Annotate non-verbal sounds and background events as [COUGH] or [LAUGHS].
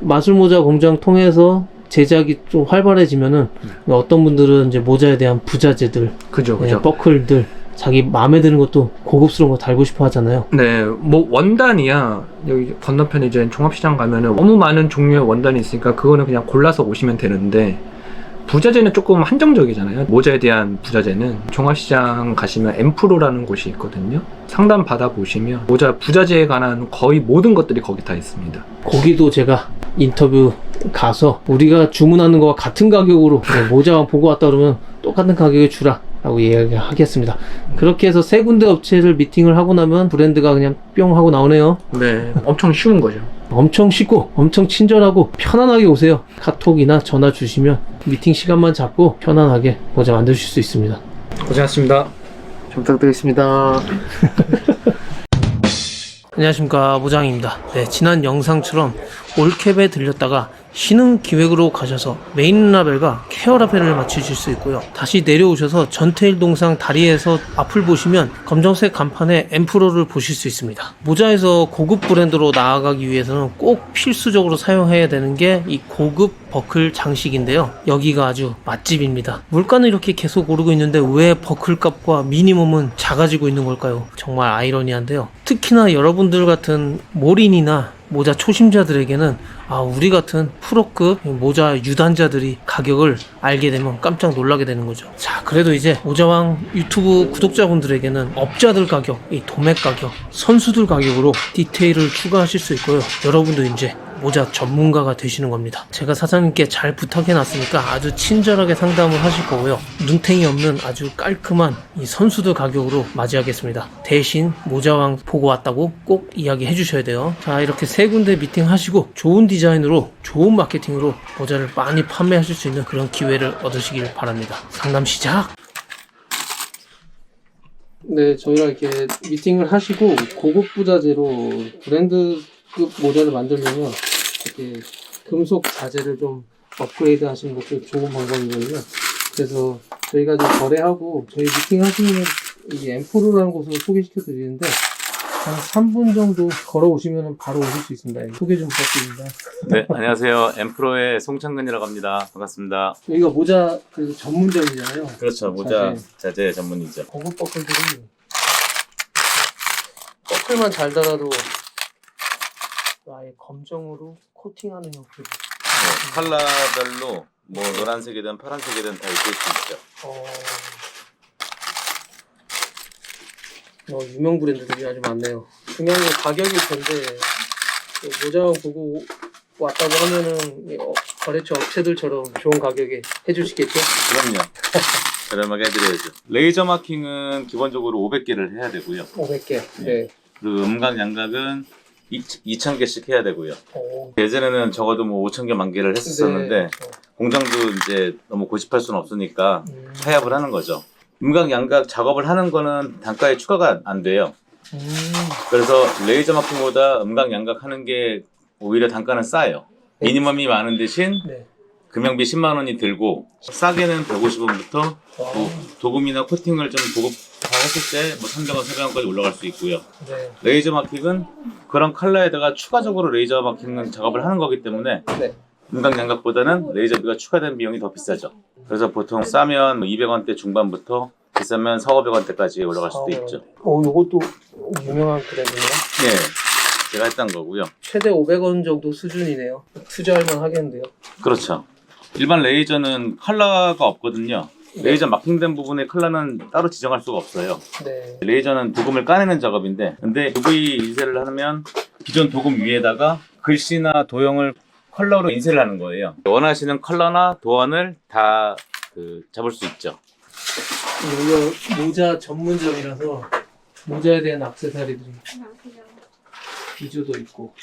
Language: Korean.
마술 모자 공장 통해서 제작이 좀 활발해지면은 어떤 분들은 이제 모자에 대한 부자재들, 그죠, 예, 그죠. 버클들 자기 마음에 드는 것도 고급스러운 거 달고 싶어 하잖아요. 네, 뭐 원단이야 여기 건너편 이제 종합시장 가면은 너무 많은 종류의 원단이 있으니까 그거는 그냥 골라서 오시면 되는데 부자재는 조금 한정적이잖아요. 모자에 대한 부자재는 종합시장 가시면 엠프로라는 곳이 있거든요. 상담 받아 보시면 모자 부자재에 관한 거의 모든 것들이 거기 다 있습니다. 거기도 제가 인터뷰 가서 우리가 주문하는 거와 같은 가격으로 네, 모자만 보고 왔다 그러면 똑같은 가격에 주라 라고 이야기하겠습니다. 그렇게 해서 세 군데 업체를 미팅을 하고 나면 브랜드가 그냥 뿅 하고 나오네요. 네, 엄청 쉬운 거죠. 엄청 쉽고 엄청 친절하고 편안하게 오세요. 카톡이나 전화 주시면 미팅 시간만 잡고 편안하게 모자 만드실 수 있습니다. 고생하셨습니다. 잘 부탁드리겠습니다. [LAUGHS] 안녕하십니까 모장입니다. 네, 지난 영상처럼 올캡에 들렸다가 신흥 기획으로 가셔서 메인 라벨과 케어 라벨을 맞추실 수 있고요. 다시 내려오셔서 전태일 동상 다리에서 앞을 보시면 검정색 간판에 엠프로를 보실 수 있습니다. 모자에서 고급 브랜드로 나아가기 위해서는 꼭 필수적으로 사용해야 되는 게 이 고급 버클 장식인데요. 여기가 아주 맛집입니다. 물가는 이렇게 계속 오르고 있는데 왜 버클 값과 미니멈은 작아지고 있는 걸까요? 정말 아이러니한데요. 특히나 여러분들 같은 몰인이나 모자 초심자들에게는 아 우리 같은 프로급 모자 유단자들이 가격을 알게 되면 깜짝 놀라게 되는 거죠. 자 그래도 이제 모자왕 유튜브 구독자분들에게는 업자들 가격, 이 도매 가격, 선수들 가격으로 디테일을 추가하실 수 있고요. 여러분도 이제 모자 전문가가 되시는 겁니다. 제가 사장님께 잘 부탁해 놨으니까 아주 친절하게 상담을 하실 거고요. 눈탱이 없는 아주 깔끔한 이 선수들 가격으로 맞이하겠습니다. 대신 모자왕 보고 왔다고 꼭 이야기해 주셔야 돼요. 자, 이렇게 세 군데 미팅 하시고 좋은 디자인으로 좋은 마케팅으로 모자를 많이 판매하실 수 있는 그런 기회를 얻으시길 바랍니다. 상담 시작! 네, 저희랑 이렇게 미팅을 하시고 고급 부자재로 브랜드급 모자를 만들려면 이렇게 금속 자재를 좀 업그레이드 하시는 것도 좋은 방법이거든요. 그래서 저희가 좀 거래하고 저희 미팅 하시면 이 엠포르라는 곳을 소개시켜 드리는데 한 3분 정도 걸어오시면 바로 오실 수 있습니다. 소개 좀 부탁드립니다. 네, 안녕하세요. 엠프로의 송창근이라고 합니다. 반갑습니다. 여기가 모자 그 전문점이잖아요. 그렇죠. 모자 자재 전문이죠. 고급 버클들이 버클만 잘 달아도 아예 검정으로 코팅하는 형태로 네, 컬러별로 뭐 노란색이든 파란색이든 다 입을 수 있죠. 어... 어, 유명 브랜드들이 아주 많네요. 중요한 건 가격일 텐데 그 모자만 보고 왔다고 하면은 이 어, 거래처 업체들처럼 좋은 가격에 해주시겠죠? 그럼요. 저렴하게 해드려야죠. 레이저 마킹은 기본적으로 500개를 해야 되고요. 500개. 네. 그리고 음각 양각은 2,000개씩 해야 되고요. 어, 예전에는 적어도 뭐 5,000개 만 개를 했었는데 네. 공장도 이제 너무 고집할 수는 없으니까 음, 타협을 하는 거죠. 음각 양각 작업을 하는 거는 단가에 추가가 안 돼요. 음, 그래서 레이저 마킹보다 음각 양각 하는 게 오히려 단가는 싸요. 미니멈이 많은 대신 네. 금형비 10만 원이 들고 싸게는 150원부터 와, 뭐 도금이나 코팅을 좀 고급 화했을 때뭐 300원, 400원까지 올라갈 수 있고요. 네. 레이저 마킹은 그런 컬러에다가 추가적으로 레이저 마킹 작업을 하는 거기 때문에 네. 음각 양각보다는 레이저비가 추가된 비용이 더 비싸죠. 그래서 보통 싸면 200원대 중반부터 비싸면 4, 500원대까지 올라갈 수도 있죠. 어, 요것도 유명한 브랜드네요. 네, 제가 했던 거고요. 최대 500원 정도 수준이네요. 투자할 만 하겠는데요. 그렇죠. 일반 레이저는 컬러가 없거든요. 레이저 마킹된 부분의 컬러는 따로 지정할 수가 없어요. 네. 레이저는 도금을 까내는 작업인데, 근데 UV 인쇄를 하면 기존 도금 위에다가 글씨나 도형을 컬러로 인쇄를 하는 거예요. 원하시는 컬러나 도안을 다 그, 잡을 수 있죠. 여기가 모자 전문점이라서 모자에 대한 액세서리들이 비주도 있고